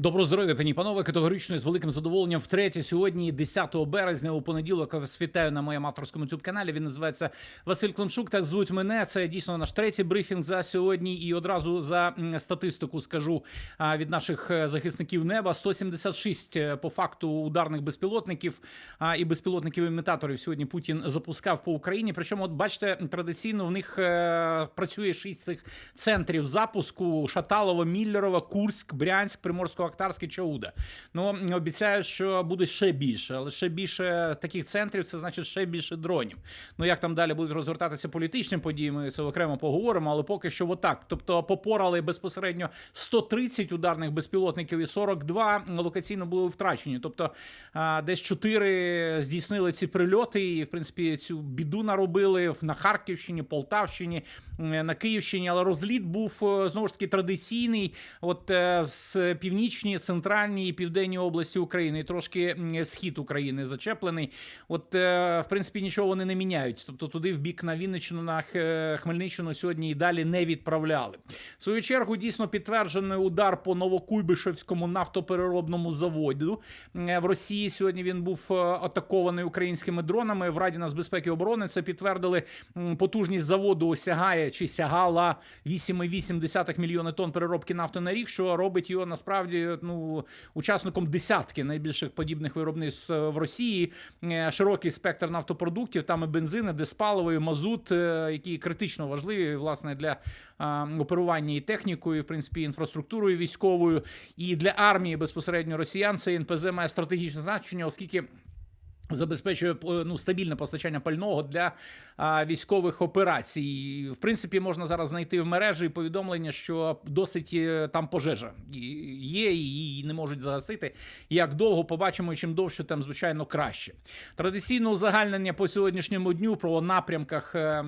Доброго здоров'я, пані панове. Категорично з великим задоволенням втретє сьогодні, 10 березня, у понеділок. Вас вітаю на моєму авторському youtube каналі. Він називається Василь Климшук. Так звуть мене. Це дійсно наш третій брифінг за сьогодні. І одразу за статистику скажу від наших е, захисників неба: 176 е, по факту ударних безпілотників і безпілотників імітаторів сьогодні Путін запускав по Україні. Причому, от бачите, традиційно в них е, працює шість цих центрів запуску: Шаталово, Міллерово, Курськ, Брянськ, Приморсько-Ахтарськ і Чауда. Ну обіцяю, що буде ще більше, але ще більше таких центрів це значить ще більше дронів. Ну як там далі будуть розгортатися політичні події, ми це окремо поговоримо, але поки що отак. Тобто попорали безпосередньо 130 ударних безпілотників і 42 локаційно були втрачені. Тобто десь 4 здійснили ці прильоти, і в принципі цю біду наробили на Харківщині, Полтавщині, на Київщині. Але розліт був е, знову ж таки традиційний. От е, з північні, центральні і південні області України, і трошки схід України зачеплений. От е, в принципі нічого вони не міняють. Тобто туди в бік на Вінниччину, на Хмельниччину сьогодні і далі не відправляли. В свою чергу дійсно підтверджений удар по Новокуйбишевському нафтопереробному заводу. В Росії сьогодні він був е, атакований українськими дронами. В Раді нацбезпеки і оборони це підтвердили. Потужність заводу сягає чи сягала 8,8 мільйони тонн переробки нафти на рік, що робить його насправді ну учасником десятки найбільших подібних виробництв е, в Росії. Е, Широкий спектр нафтопродуктів, там і бензини, диспаливо, і мазут, е, які критично важливі власне для оперування і технікою, і, в принципі, інфраструктурою військовою, і для армії безпосередньо росіян це НПЗ має стратегічне значення, оскільки. Забезпечує е, ну, стабільне постачання пального для а, військових операцій. В принципі, можна зараз знайти в мережі повідомлення, що досить е, там пожежа є, і її не можуть загасити. Як довго побачимо, чим довше, тим звичайно краще. Традиційне узагальнення по сьогоднішньому дню про напрямках е,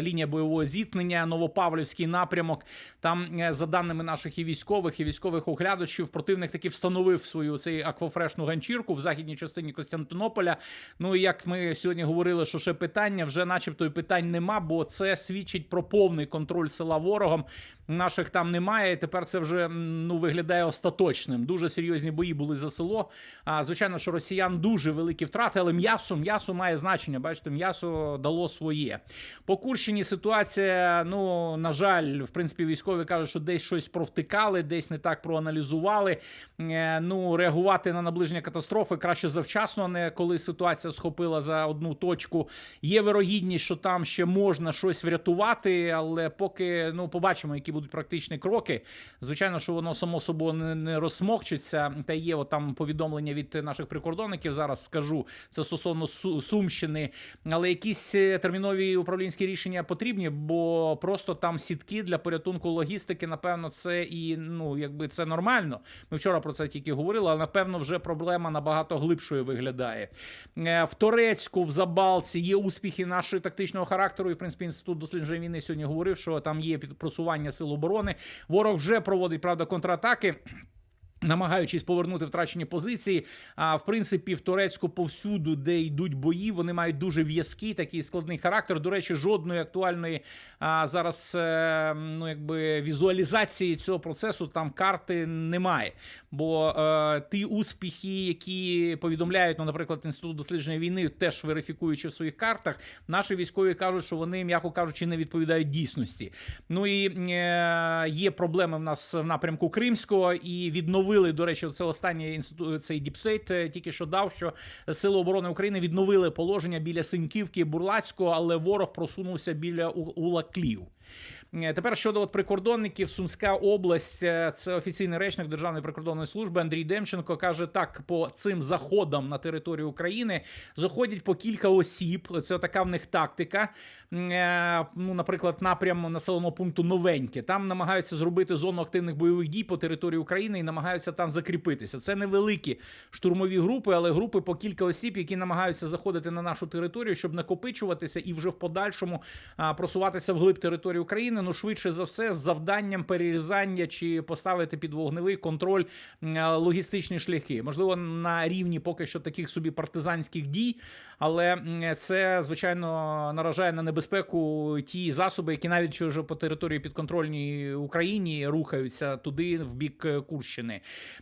лінія бойового зіткнення, Новопавлівський напрямок. Там, за даними наших і військових, і військових оглядачів, противник таки встановив свою цей аквафрешну ганчірку в західній частині Костянтинополя. Ну і як ми сьогодні говорили, що ще питання, вже начебто і питань нема, бо це свідчить про повний контроль села ворогом. Наших там немає. і Тепер це вже ну виглядає остаточним. Дуже серйозні бої були за село. А звичайно, що росіян дуже великі втрати, але м'ясо, м'ясо має значення. Бачите, м'ясо дало своє. По Курщині ситуація, ну на жаль, в принципі, військові кажуть, що десь щось провтикали, десь не так проаналізували. Е, Ну, реагувати на наближення катастрофи краще завчасно, а не коли ситуація схопила за одну точку. Є вирогідність, що там ще можна щось врятувати, але поки ну побачимо, які будуть практичні кроки. Звичайно, що воно само собою не, не розсмокчиться. Та є от там повідомлення від наших прикордонників. Зараз скажу це стосовно Сумщини, але якісь е, термінові управлінські рішення потрібні, бо просто там сітки для порятунку логістики, напевно, це і ну якби це нормально. Ми вчора про це тільки говорили, але напевно вже проблема набагато глибшою виглядає. Е, В Торецьку, в Забалці є успіхи нашої тактичного характеру. І в принципі інститут досліджень війни сьогодні говорив, що там є просування сил оборони. Ворог вже проводить правда контратаки. Намагаючись повернути втрачені позиції, а в принципі в Турецьку повсюду, де йдуть бої, вони мають дуже в'язкий такий складний характер. До речі, жодної актуальної а, зараз е, ну якби візуалізації цього процесу там карти немає. Бо е, ті успіхи, які повідомляють, ну, наприклад, інститут дослідження війни, теж верифікуючи в своїх картах, наші військові кажуть, що вони, м'яко кажучи, не відповідають дійсності. Ну і е, є проблеми в нас в напрямку Кримського, і відновили, до речі, це останній інститут, цей Діпстейт тільки що дав, що Сили оборони України відновили положення біля Синьківки Бурлацького, але ворог просунувся біля Улаклів. Е, Тепер щодо от прикордонників, Сумська область, е, це офіційний речник Державної прикордонної служби Андрій Демченко каже так: по цим заходам на територію України заходять по кілька осіб. Це така в них тактика. Е, Ну, наприклад, напрям населеного пункту Новеньке. Там намагаються зробити зону активних бойових дій по території України і намагаються там закріпитися. Це невеликі штурмові групи, але групи по кілька осіб, які намагаються заходити на нашу територію, щоб накопичуватися і вже в подальшому просуватися вглиб території території України. Ну швидше за все, з завданням перерізання чи поставити під вогневий контроль е, логістичні шляхи. Можливо, на рівні поки що таких собі партизанських дій, але це звичайно наражає на небезпеку ті засоби, які навіть вже по території підконтрольній Україні рухаються туди в бік е, Курщини.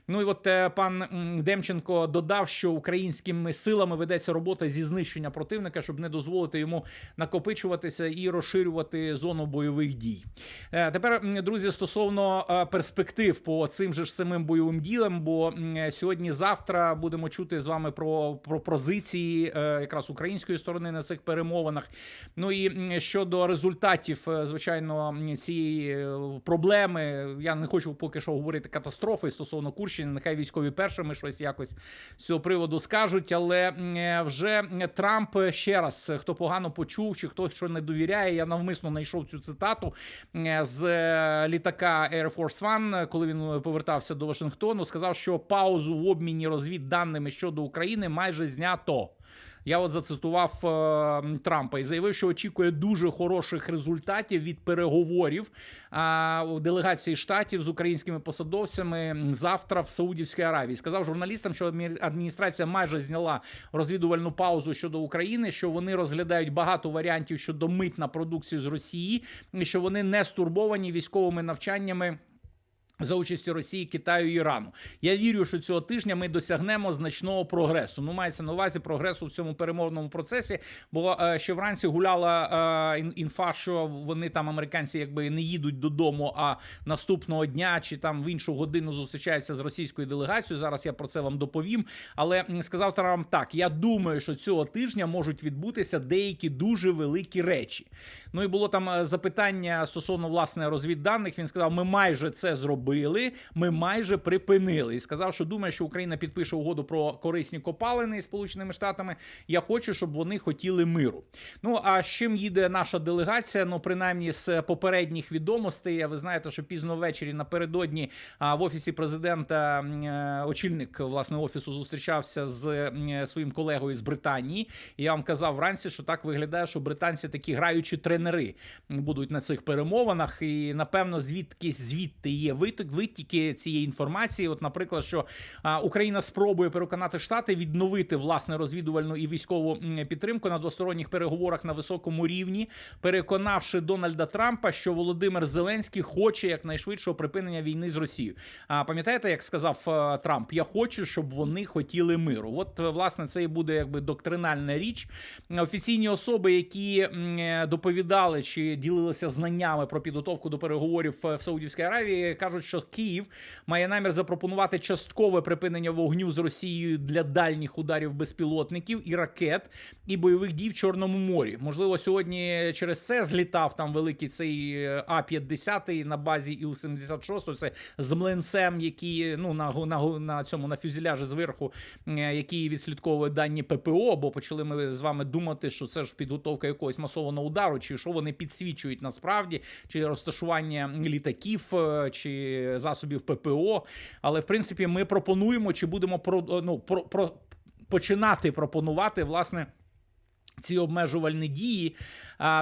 Ну і от е, пан Демченко додав, що українськими силами ведеться робота зі знищення противника, щоб не дозволити йому накопичуватися і розширювати зону бойових дій. Е, Тепер, друзі, стосовно перспектив по цим же ж самим бойовим ділам, бо сьогодні-завтра будемо чути з вами про, про позиції е, якраз української сторони на цих перемовинах. Ну і щодо результатів, е, звичайно, цієї е, проблеми, я не хочу поки що говорити катастрофи стосовно Курщини. Нехай військові першими щось якось з цього приводу скажуть. Але е, вже Трамп ще раз, хто погано почув, чи хтось що не довіряє, я навмисно знайшов цю цитату з літака Air Force One, коли він повертався до Вашингтону. Сказав, що паузу в обміні розвідданими щодо України майже знято. Я от зацитував е, Трампа і заявив, що очікує дуже хороших результатів від переговорів а, у делегації штатів з українськими посадовцями завтра в Саудівській Аравії. Сказав журналістам, що адмі- адміністрація майже зняла розвідувальну паузу щодо України, що вони розглядають багато варіантів щодо мит на продукцію з Росії, і що вони не стурбовані військовими навчаннями. За участі Росії, Китаю і Ірану. Я вірю, що цього тижня ми досягнемо значного прогресу. Ну, мається на увазі прогресу в цьому перемовному процесі. Бо е, ще вранці гуляла е, інфа, що вони там, американці, якби не їдуть додому, а наступного дня чи там в іншу годину зустрічаються з російською делегацією. Зараз я про це вам доповім. Але сказав Трамп так: я думаю, що цього тижня можуть відбутися деякі дуже великі речі. Ну і було там е, запитання стосовно власне розвідданих. Він сказав: ми майже це зробили, ми майже припинили. І сказав, що думає, що Україна підпише угоду про корисні копалини із Сполученими Штатами. Я хочу, щоб вони хотіли миру. Ну а з чим їде наша делегація? Ну, принаймні з попередніх відомостей. Ви знаєте, що пізно ввечері напередодні в офісі президента е, очільник власне офісу зустрічався з своїм колегою з Британії. І я вам казав вранці, що так виглядає, що британці такі граючі тренери будуть на цих перемовинах. І напевно, звідки звідти є виток, витіки цієї інформації. От, наприклад, що Україна спробує переконати Штати відновити власне розвідувальну і військову підтримку на двосторонніх переговорах на високому рівні, переконавши Дональда Трампа, що Володимир Зеленський хоче якнайшвидшого припинення війни з Росією. А пам'ятаєте, як сказав е, Трамп, я хочу, щоб вони хотіли миру. От е, власне це і буде якби доктринальна річ. Офіційні особи, які е, доповідали чи ділилися знаннями про підготовку до переговорів в Саудівській Аравії, кажуть, що Київ має намір запропонувати часткове припинення вогню з Росією для дальніх ударів безпілотників і ракет і бойових дій в Чорному морі. Можливо, сьогодні через це злітав там великий цей е, А-50 на базі Іл-76, це з млинцем, який ну на, на, на цьому на фюзеляжі зверху, е, який відслідковує дані ППО, бо почали ми з вами думати, що це ж підготовка якогось масованого удару, чи що вони підсвічують насправді, чи розташування літаків, е, засобів ППО. Але в принципі ми пропонуємо, чи будемо про, ну, про, про починати пропонувати власне. Ці обмежувальні дії,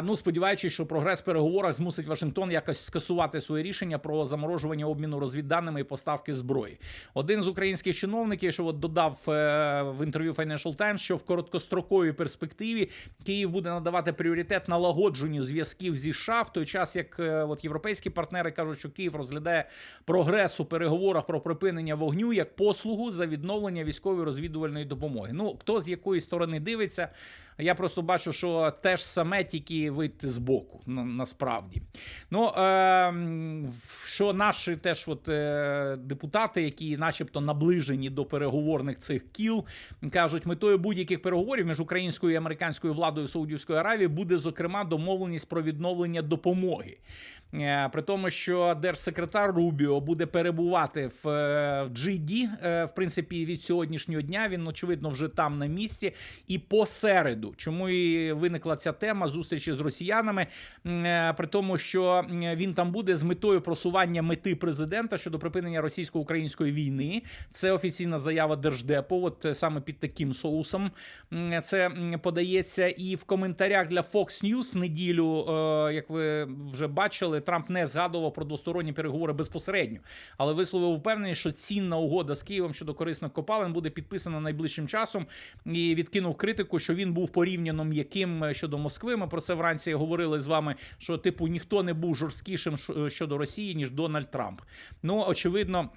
ну сподіваючись, що прогрес в переговорах змусить Вашингтон якось скасувати своє рішення про заморожування обміну розвідданими і поставки зброї. Один з українських чиновників, що от додав е, в інтерв'ю Financial Times, що в короткостроковій перспективі Київ буде надавати пріоритет налагодженню зв'язків зі США, в той час як е, от європейські партнери кажуть, що Київ розглядає прогрес у переговорах про припинення вогню як послугу за відновлення військової розвідувальної допомоги. Ну хто з якої сторони дивиться? Я просто бачу, що теж саме тільки вийти з боку, на, насправді. Ну, е, що наші теж от, е, депутати, які начебто наближені до переговорних цих кіл, кажуть, метою будь-яких переговорів між українською і американською владою Саудівської Аравії буде, зокрема, домовленість про відновлення допомоги. Е, При тому, що держсекретар Рубіо буде перебувати в е, GD, е, в принципі, від сьогоднішнього дня. Він очевидно вже там на місці. І посереду, чому і виникла ця тема зустрічі з росіянами, при тому, що він там буде з метою просування мети президента щодо припинення російсько-української війни. Це офіційна заява Держдепу. От саме під таким соусом це подається. І в коментарях для Fox News неділю, як ви вже бачили, Трамп не згадував про двосторонні переговори безпосередньо, але висловив впевненість, що цінна угода з Києвом щодо корисних копалин буде підписана найближчим часом і відкинув критику, що він був порівняно м'яким е, щодо Москви. Ми про це вранці говорили з вами. Що типу ніхто не був жорсткішим щодо Росії ніж Дональд Трамп. Ну очевидно.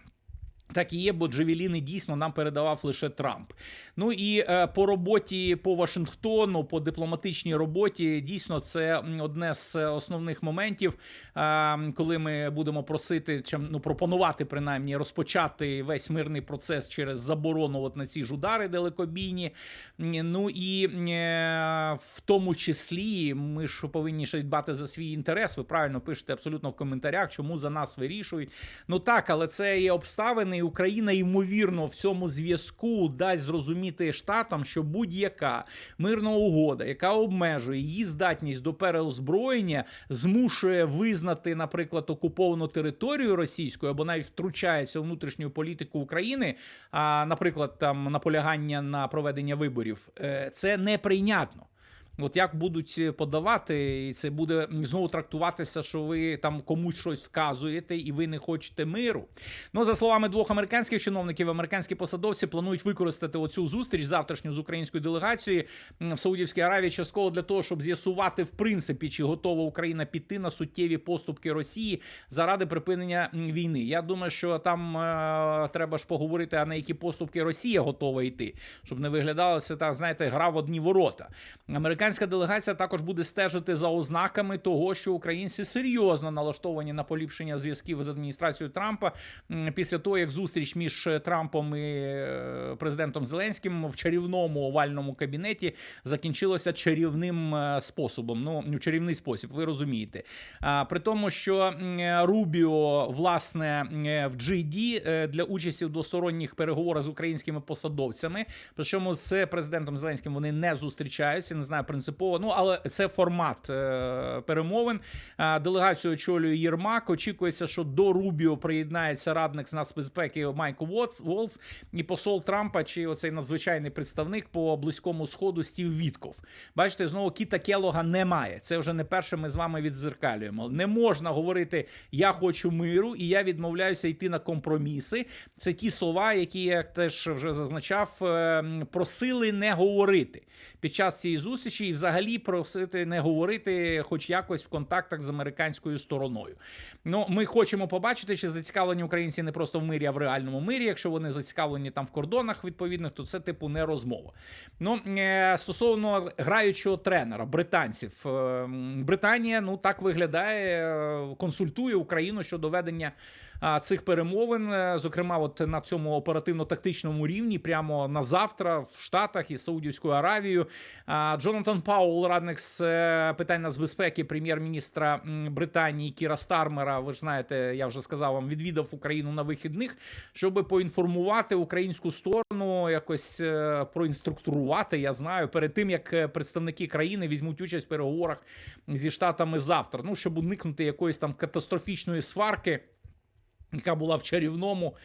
Так і є, бо Джевеліни дійсно нам передавав лише Трамп. Ну і е, по роботі по Вашингтону, по дипломатичній роботі, дійсно це одне з основних моментів, е, коли ми будемо просити, чим ну пропонувати принаймні розпочати весь мирний процес через заборону от на ці ж удари далекобійні. Ну і е, в тому числі ми ж повинні ще дбати за свій інтерес. Ви правильно пишете абсолютно в коментарях, чому за нас вирішують. Ну так, але це є обставини, Україна ймовірно в цьому зв'язку дасть зрозуміти штатам, що будь-яка мирна угода, яка обмежує її здатність до переозброєння, змушує визнати, наприклад, окуповану територію російською або навіть втручається у внутрішню політику України. А, наприклад, там наполягання на проведення виборів, е, це неприйнятно. От як будуть е, подавати, і це буде знову трактуватися, що ви там комусь щось вказуєте і ви не хочете миру. Ну за словами двох американських чиновників, американські посадовці планують використати оцю зустріч завтрашню з українською делегацією в Саудівській Аравії частково для того, щоб з'ясувати в принципі, чи готова Україна піти на суттєві поступки Росії заради припинення війни. Я думаю, що там е, треба ж поговорити, а на які поступки Росія готова йти, щоб не виглядало це так, знаєте, гра в одні ворота. Американська делегація також буде стежити за ознаками того, що українці серйозно налаштовані на поліпшення зв'язків з адміністрацією Трампа після того, як зустріч між Трампом і е, президентом Зеленським в чарівному овальному кабінеті закінчилося чарівним е, способом. Ну, ну, чарівний спосіб, ви розумієте. При тому, що Рубіо, власне, е, в GD для участі в двосторонніх переговорах з українськими посадовцями, причому з президентом Зеленським вони не зустрічаються, не знаю принципово. Ну але це формат е, перемовин. А, Делегацію очолює Єрмак. Очікується, що до Рубіо приєднається радник з нацбезпеки Майкл Волц і посол Трампа, чи оцей надзвичайний представник по близькому сходу Стів Вітков. Бачите, знову Кіта Келога немає. Це вже не перше. Ми з вами відзеркалюємо. Не можна говорити Я хочу миру і я відмовляюся йти на компроміси. Це ті слова, які я теж вже зазначав, е, просили не говорити під час цієї зустрічі, і взагалі просити не говорити, хоч якось в контактах з американською стороною. Ну, ми хочемо побачити, чи зацікавлені українці не просто в мирі, а в реальному мирі. Якщо вони зацікавлені там в кордонах відповідних, то це типу не розмова. Ну е, стосовно граючого тренера британців, Е, Британія ну так виглядає, е, консультує Україну щодо ведення цих перемовин, зокрема, от на цьому оперативно-тактичному рівні, прямо на завтра в Штатах і Саудівською Аравією. А, Джонатан Паул, радник з е, питань нацбезпеки прем'єр-міністра Британії Кіра Стармера. Ви ж знаєте, я вже сказав вам, відвідав Україну на вихідних, щоб поінформувати українську сторону, якось е, проінструктурувати. Я знаю, перед тим як е, представники країни візьмуть участь в переговорах зі штатами завтра. Ну щоб уникнути якоїсь там катастрофічної сварки яка була в чарівному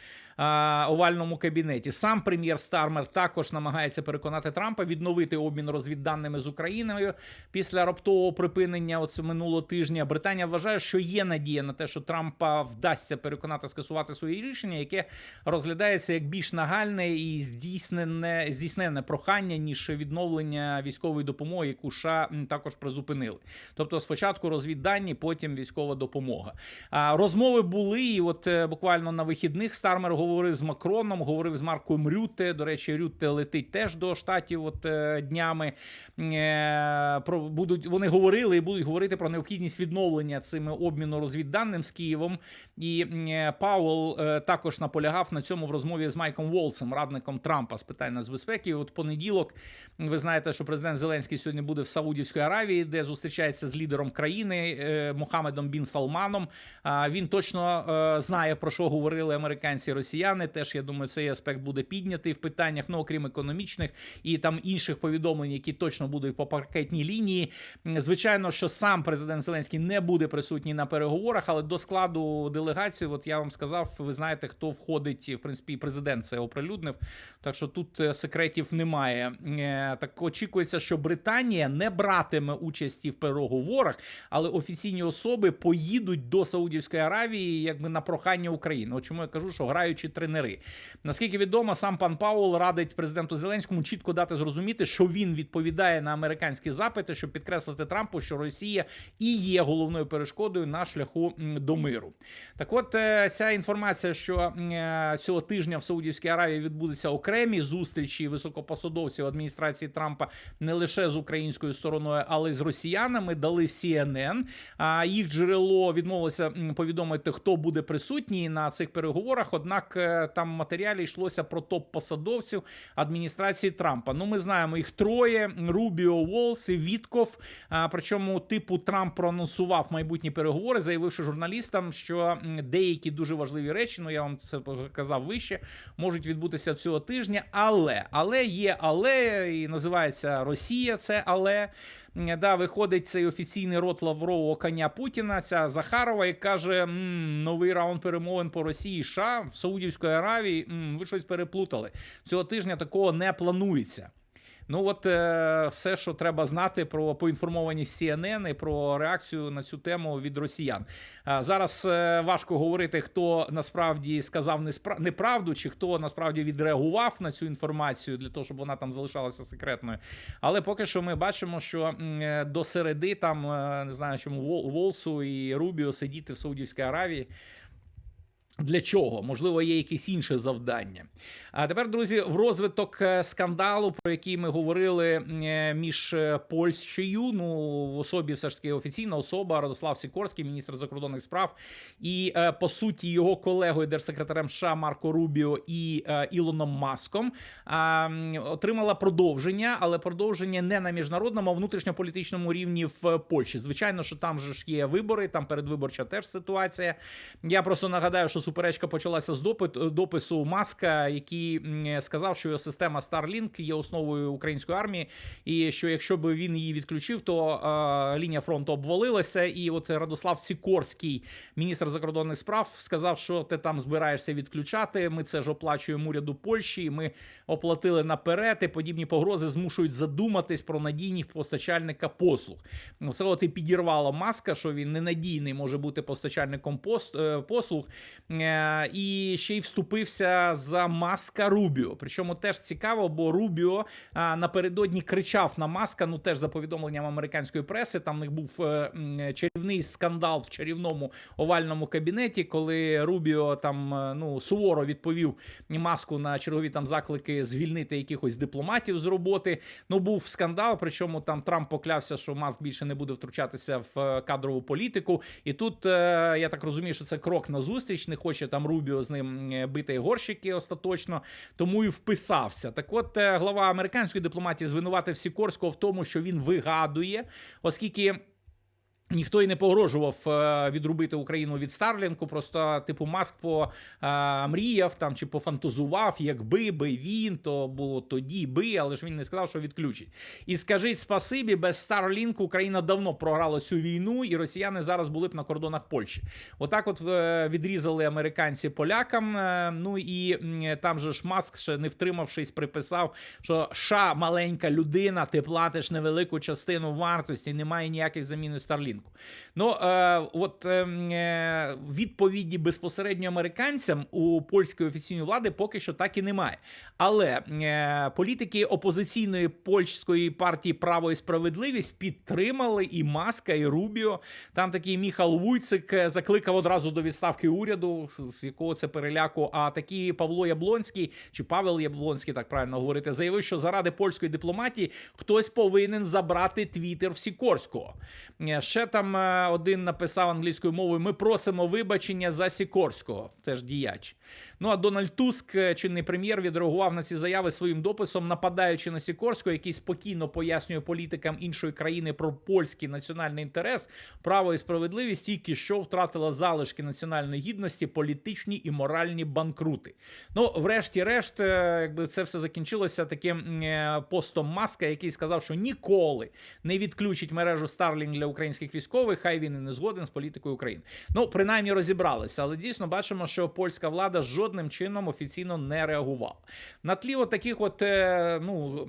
а, овальному кабінеті. Сам прем'єр Стармер також намагається переконати Трампа відновити обмін розвідданими з Україною після раптового припинення оце минулого тижня. Британія вважає, що є надія на те, що Трампа вдасться переконати скасувати своє рішення, яке розглядається як більш нагальне і здійснене здійснене прохання ніж відновлення військової допомоги, яку США також призупинили. Тобто, спочатку розвіддані, потім військова допомога. А розмови були, і от е, буквально на вихідних Стармер говорив з Макроном, говорив з Марком Рютте. До речі, Рютте летить теж до штатів. От е, днями Е, про будуть вони говорили і будуть говорити про необхідність відновлення цими обміну розвідданим з Києвом. І е, Пауел також наполягав на цьому в розмові з Майком Волсом, радником Трампа з питань нацбезпеки. От понеділок ви знаєте, що президент Зеленський сьогодні буде в Саудівській Аравії, де зустрічається з лідером країни Мохамедом Бін Салманом. Він точно е, знає про що говорили американці і росіяни. Теж я думаю, цей аспект буде піднятий в питаннях, ну окрім економічних і там інших повідомлень, які точно будуть по паркетній лінії. Звичайно, що сам президент Зеленський не буде присутній на переговорах, але до складу делегації, от я вам сказав, ви знаєте, хто входить, в принципі, і президент це оприлюднив. Так що тут е, секретів немає. Е, Так очікується, що Британія не братиме участі в переговорах, але офіційні особи поїдуть до Саудівської Аравії, якби на прохання України. От чому я кажу, що граючі тренери. Наскільки відомо, сам пан Паул радить президенту Зеленському чітко дати зрозуміти, що він відповідає на американські запити, щоб підкреслити Трампу, що Росія і є головною перешкодою на шляху до миру. Так, от е, ця інформація, що е, цього тижня в Саудівській Аравії відбудуться окремі зустрічі високопосадовців адміністрації Трампа не лише з українською стороною, але й з росіянами, дали CNN. А їх джерело відмовилося повідомити, хто буде присутній на цих переговорах. Однак е, там в матеріалі йшлося про топ-посадовців адміністрації Трампа. Ну, ми знаємо їх троє: Рубіо, Волс і Вітков. Причому типу Трамп проанонсував майбутні переговори, заявивши журналістам, що деякі дуже важливі речі, ну я вам це казав вище, можуть відбутися цього тижня. Але але є але, і називається Росія. Це але. Да, виходить цей офіційний рот лаврового коня Путіна, ця Захарова, і каже: «М, новий раунд перемовин по Росії, США в Саудівської Аравії. м, ви щось переплутали. Цього тижня такого не планується. Ну, от е, все, що треба знати про поінформованість CNN і про реакцію на цю тему від росіян. А зараз е, важко говорити, хто насправді сказав неспра- неправду, чи хто насправді відреагував на цю інформацію для того, щоб вона там залишалася секретною. Але поки що ми бачимо, що е, до середи там е, не знаю, чому Вол- Волсу і Рубіо сидіти в Саудівській Аравії. Для чого? Можливо, є якесь інше завдання. А тепер, друзі, в розвиток е, скандалу, про який ми говорили е, між е, Польщею, ну в особі все ж таки офіційна особа Радослав Сікорський, міністр закордонних справ, і по суті його колегою, держсекретарем США Марко Рубіо і Ілоном Маском отримала продовження, але продовження не на міжнародному, а внутрішньополітичному рівні в Польщі. Звичайно, що там же ж є вибори, там передвиборча теж ситуація. Я просто нагадаю, що суперечка почалася з допису Маска, який сказав, що система Starlink є основою української армії, і що якщо б він її відключив, то е, лінія фронту обвалилася. І от Радослав Сікорський, міністр закордонних справ, сказав, що ти там збираєшся відключати. Ми це ж оплачуємо уряду Польщі. Ми оплатили наперед. І подібні погрози змушують задуматись про надійність постачальника послуг. Ну, це от і підірвало маска, що він ненадійний може бути постачальником пос- е, послуг. Е, І ще й вступився за маска Рубіо. Причому теж цікаво, бо Рубіо напередодні кричав на маска. Ну теж за повідомленням американської преси. Там в них був е, чарівний скандал в чарівному овальному кабінеті, коли Рубіо там е, ну суворо відповів маску на чергові там заклики звільнити якихось дипломатів з роботи. Ну був скандал. Причому там Трамп поклявся, що маск більше не буде втручатися в е, кадрову політику. І тут е, я так розумію, що це крок на зустріч. Не хоче там Рубіо з ним е, бити горщики остаточно, тому і вписався. Так, от е, глава американської дипломатії звинуватив Сікорського в тому, що він вигадує, оскільки. Ніхто й не погрожував е, відрубити Україну від Старлінку. Просто типу Маск по е, мріяв там чи пофантазував, якби би він, то було тоді би, але ж він не сказав, що відключить. І скажіть спасибі, без Старлінку Україна давно програла цю війну, і росіяни зараз були б на кордонах Польщі. Отак, от е, відрізали американці полякам. Ну і там же ж Маск, ще не втримавшись, приписав, що ша маленька людина, ти платиш невелику частину вартості, немає ніяких заміни Старлінку. Сторінку. Ну е, от е, е, відповіді безпосередньо американцям у польської офіційної влади поки що так і немає. Але е, політики опозиційної польської партії Право і справедливість підтримали і Маска, і Рубіо. Там такий Міхал Вуйцик е, закликав одразу до відставки уряду, з якого це переляку. А такий Павло Яблонський чи Павел Яблонський, так правильно говорити, заявив, що заради польської дипломатії хтось повинен забрати твіттер в Сікорського. Е, Ще там е, один написав англійською мовою: ми просимо вибачення за Сікорського, теж діяч. Ну а Дональд Туск, е, чинний прем'єр, відреагував на ці заяви своїм дописом, нападаючи на Сікорського, який спокійно пояснює політикам іншої країни про польський національний інтерес, право і справедливість тільки що втратила залишки національної гідності, політичні і моральні банкрути. Ну, врешті-решт, е, якби це все закінчилося таким постом Маска, який сказав, що ніколи не відключить мережу Starlink для українських військових. Хай він і не згоден з політикою України. Ну, принаймні розібралися, але дійсно бачимо, що польська влада жодним чином офіційно не реагувала. На тлі от таких от е, ну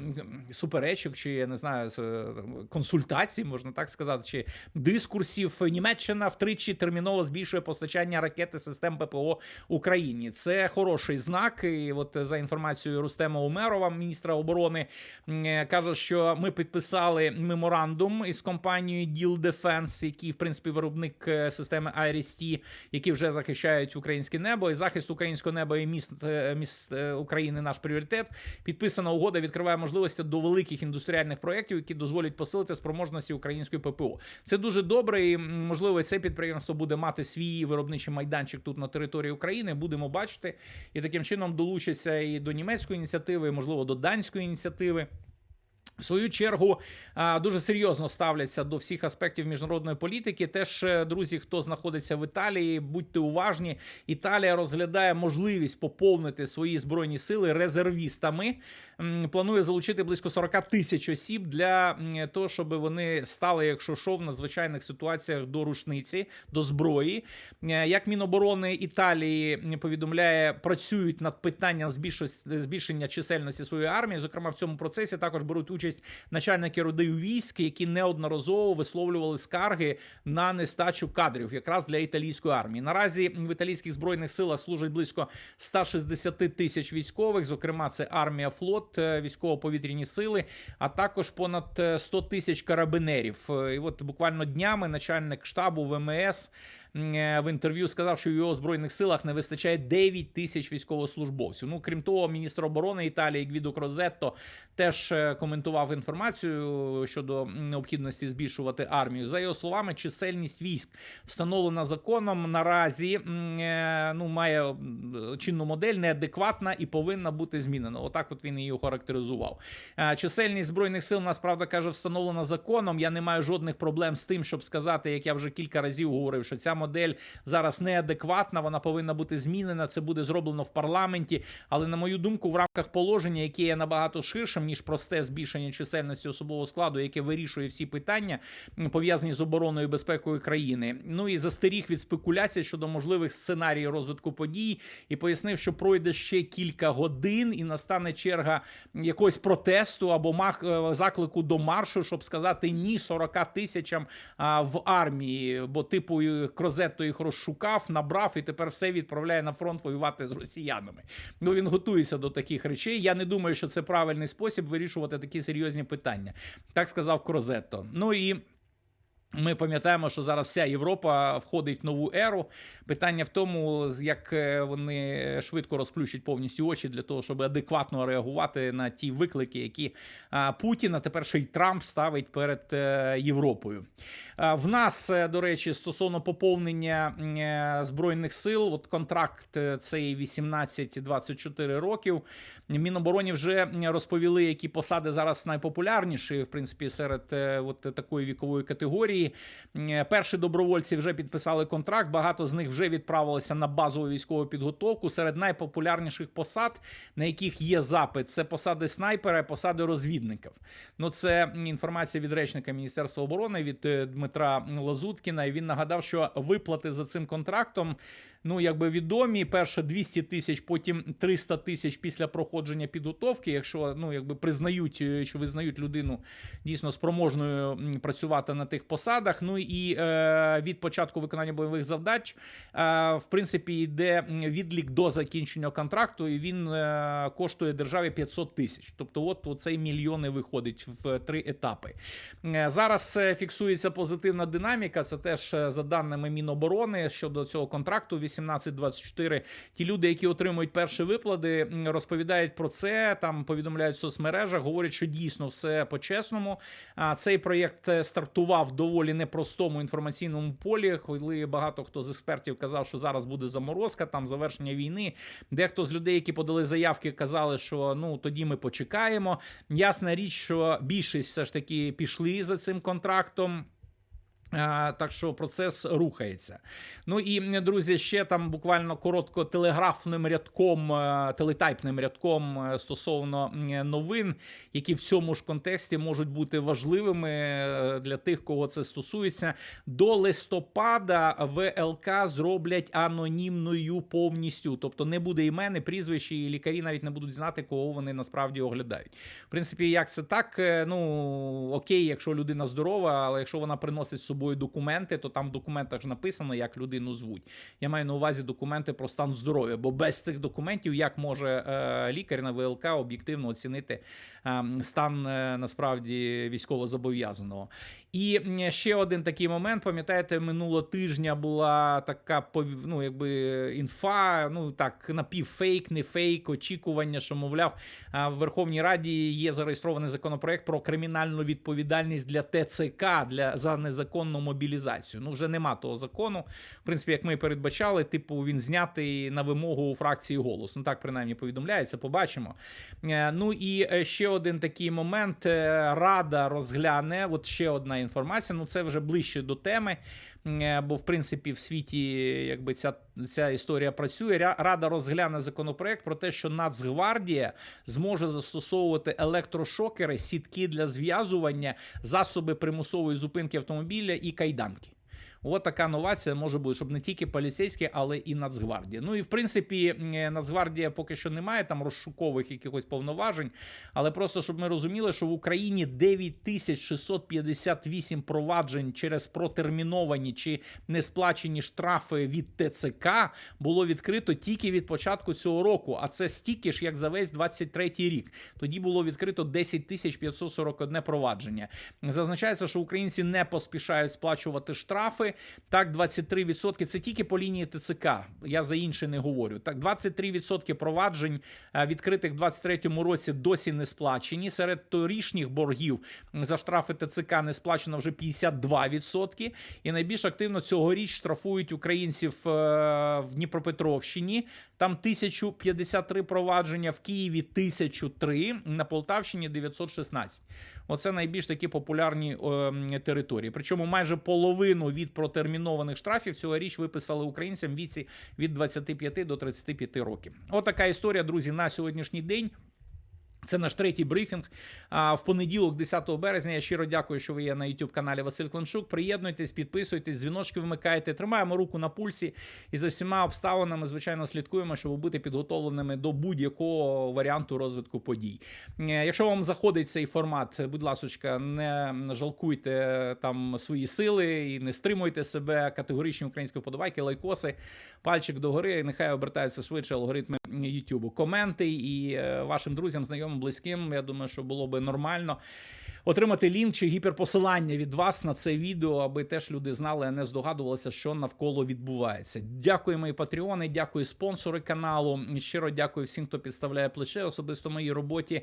суперечок, чи я не знаю, це, консультацій, можна так сказати, чи дискурсів. Німеччина втричі терміново збільшує постачання ракети систем ППО Україні. Це хороший знак. І от за інформацією Рустема Умерова, міністра оборони, е, каже, що ми підписали меморандум із компанією Deal Defense, який, в принципі, виробник е, системи IRIS-T, які вже захищають українське небо. І захист українського неба і міст, е, міст е, України наш пріоритет. Підписана угода відкриває можливості до великих індустріальних проєктів, які дозволять посилити спроможності української ППО. Це дуже добре, і можливо, це підприємство буде мати свій виробничий майданчик тут на території України. Будемо бачити, і таким чином долучаться і до німецької ініціативи, і, можливо, до данської ініціативи. В свою чергу дуже серйозно ставляться до всіх аспектів міжнародної політики. Теж, е, друзі, хто знаходиться в Італії, будьте уважні. Італія розглядає можливість поповнити свої збройні сили резервістами. Планує залучити близько 40 тисяч осіб для того, щоб вони стали, якщо що, в надзвичайних ситуаціях до рушниці, до зброї. Е, Як Міноборони Італії повідомляє, працюють над питанням збільшення чисельності своєї армії. Зокрема, в цьому процесі також беруть участь начальники родів військ, які неодноразово висловлювали скарги на нестачу кадрів, якраз для італійської армії. Наразі в італійських збройних силах служать близько 160 тисяч військових. Зокрема, це армія, флот, е, військово-повітряні сили, а також понад е, 100 тисяч карабинерів. Е, І от буквально днями начальник штабу ВМС е, в інтерв'ю сказав, що в його збройних силах не вистачає 9 тисяч військовослужбовців. Ну крім того, міністр оборони Італії Гвідо Крозетто теж е, коментував інформацію щодо необхідності збільшувати армію. За його словами, чисельність військ встановлена законом наразі е, ну має чинну модель неадекватна і повинна бути змінена. Отак, от він її охарактеризував. Е, Чисельність збройних сил насправді каже встановлена законом. Я не маю жодних проблем з тим, щоб сказати, як я вже кілька разів говорив, що ця модель зараз неадекватна. Вона повинна бути змінена. Це буде зроблено в парламенті. Але на мою думку, в рамках положення, яке є набагато ширшим ніж просте збільшення чисельності особового складу, яке вирішує всі питання пов'язані з обороною і безпекою країни. Ну і застеріг від спекуляцій щодо можливих сценаріїв розвитку подій і пояснив, що пройде ще кілька годин і настане черга якогось протесту або мах е, заклику до маршу, щоб сказати ні 40 тисячам в армії. Бо типу і Крозетто їх розшукав, набрав і тепер все відправляє на фронт воювати з росіянами. Ну він готується до таких речей. Я не думаю, що це правильний спосіб вирішувати такі серйозні питання. Так сказав Крозетто. Ну і. Ми пам'ятаємо, що зараз вся Європа входить в нову еру. Питання в тому, як е, вони швидко розплющать повністю очі для того, щоб адекватно реагувати на ті виклики, які Путін, а тепер ще й Трамп ставить перед е, Європою. В нас, е, до речі, стосовно поповнення збройних сил, от контракт цей 18-24 років. Мінобороні вже розповіли, які посади зараз найпопулярніші, в принципі, серед от такої вікової категорії. Е, Перші добровольці вже підписали контракт. Багато з них вже відправилися на базову військову підготовку. Серед найпопулярніших посад, на яких є запит, це посади снайпера, посади розвідників. Ну, це інформація від речника Міністерства оборони від е, Дмитра Лазуткіна. І він нагадав, що виплати за цим контрактом ну якби відомі. Перше 200 тисяч, потім 300 тисяч після проходження підготовки. Якщо ну якби признають, е, що визнають людину дійсно спроможною працювати на тих посадах. Ну і е, від початку виконання бойових завдач, е, в принципі, йде відлік до закінчення контракту, і він е, коштує державі 500 тисяч. Тобто, от оцей мільйони виходить в три етапи. Е, Зараз е, фіксується позитивна динаміка. Це теж е, за даними Міноборони щодо цього контракту 18-24. Ті люди, які отримують перші виплати, розповідають про це. Там повідомляють в соцмережах, говорять, що дійсно все по-чесному. А цей проєкт е, стартував в доволі непростому інформаційному полі. Коли багато хто з експертів казав, що зараз буде заморозка, там завершення війни. Дехто з людей, які подали заявки, казали, що ну тоді ми почекаємо. Ясна річ, що більшість все ж таки пішли за цим контрактом. Так що процес рухається. Ну і друзі, ще там буквально коротко телеграфним рядком, е, телетайпним рядком е, стосовно новин, які в цьому ж контексті можуть бути важливими е, для тих, кого це стосується. До листопада ВЛК зроблять анонімною повністю, тобто не буде імени, прізвища, і лікарі навіть не будуть знати, кого вони насправді оглядають. В принципі, як це так? Е, Ну окей, якщо людина здорова, але якщо вона приносить з собою документи, то там в документах ж написано, як людину звуть. Я маю на увазі документи про стан здоров'я, бо без цих документів як може е, лікар на ВЛК об'єктивно оцінити е, стан е, насправді військовозобов'язаного. І ще один такий момент. Пам'ятаєте, минулого тижня була така ну, якби інфа, ну так, напівфейк, не фейк, очікування, що, мовляв, в Верховній Раді є зареєстрований законопроект про кримінальну відповідальність для ТЦК для за незаконну мобілізацію. Ну, вже нема того закону. В принципі, як ми передбачали, типу він знятий на вимогу фракції голос. Ну так принаймні повідомляється. Побачимо. Е, Ну і е, ще один такий момент. Е, Рада розгляне. От ще одна інформація. Ну це вже ближче до теми. Е, Бо в принципі в світі якби ця, ця історія працює. Рада розгляне законопроект про те, що Нацгвардія зможе застосовувати електрошокери, сітки для зв'язування, засоби примусової зупинки автомобіля і кайданки. От така новація може бути, щоб не тільки поліцейські, але і Нацгвардія. Ну і в принципі, е, Нацгвардія поки що не має там розшукових якихось повноважень, але просто щоб ми розуміли, що в Україні 9658 проваджень через протерміновані чи несплачені штрафи від ТЦК було відкрито тільки від початку цього року. А це стільки ж, як за весь 23-й рік. Тоді було відкрито 10 541 провадження. Зазначається, що українці не поспішають сплачувати штрафи. Так, 23% це тільки по лінії ТЦК. Я за інше не говорю. Так, 23% проваджень е, відкритих в 23-му році досі не сплачені. Серед торішніх боргів за штрафи ТЦК не сплачено вже 52%. І найбільш активно цьогоріч штрафують українців е, в Дніпропетровщині. Там 1053 провадження, в Києві 1003, на Полтавщині 916. Оце найбільш такі популярні е, території. Причому майже половину від протермінованих штрафів цьогоріч виписали українцям віці від 25 до 35 років. Отака історія, друзі, на сьогоднішній день. Це наш третій брифінг. А в понеділок, 10 березня. Я щиро дякую, що ви є на youtube каналі Василь Климшук. Приєднуйтесь, підписуйтесь, дзвіночки вмикайте, тримаємо руку на пульсі і за всіма обставинами, звичайно, слідкуємо, щоб бути підготовленими до будь-якого варіанту розвитку подій. Е, Якщо вам заходить цей формат, будь ласка, не жалкуйте там свої сили і не стримуйте себе. Категоричні українські вподобайки, лайкоси, пальчик догори. Нехай обертаються швидше алгоритми YouTube. Коменти і е, вашим друзям, знайомим, близьким. Я думаю, що було би нормально отримати лінк чи гіперпосилання від вас на це відео, аби теж люди знали, а не здогадувалися, що навколо відбувається. Дякую, мої патреони, дякую спонсори каналу. Щиро дякую всім, хто підставляє плече, особисто моїй роботі.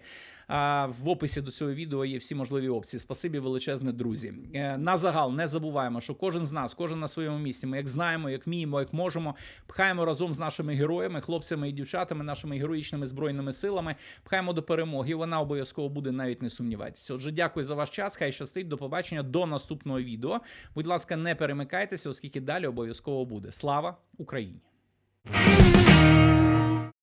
В описі до цього відео є всі можливі опції. Спасибі величезне, друзі. Е, На загал не забуваємо, що кожен з нас, кожен на своєму місці. Ми як знаємо, як вміємо, як можемо, пхаємо разом з нашими героями, хлопцями і дівчатами, нашими героїчними збройними силами. Пхаємо до перемоги. Вона обов'язково буде, навіть не сумнівайтеся. Отже, дякую за ваш час. Хай щастить. До побачення до наступного відео. Будь ласка, не перемикайтеся, оскільки далі обов'язково буде. Слава Україні!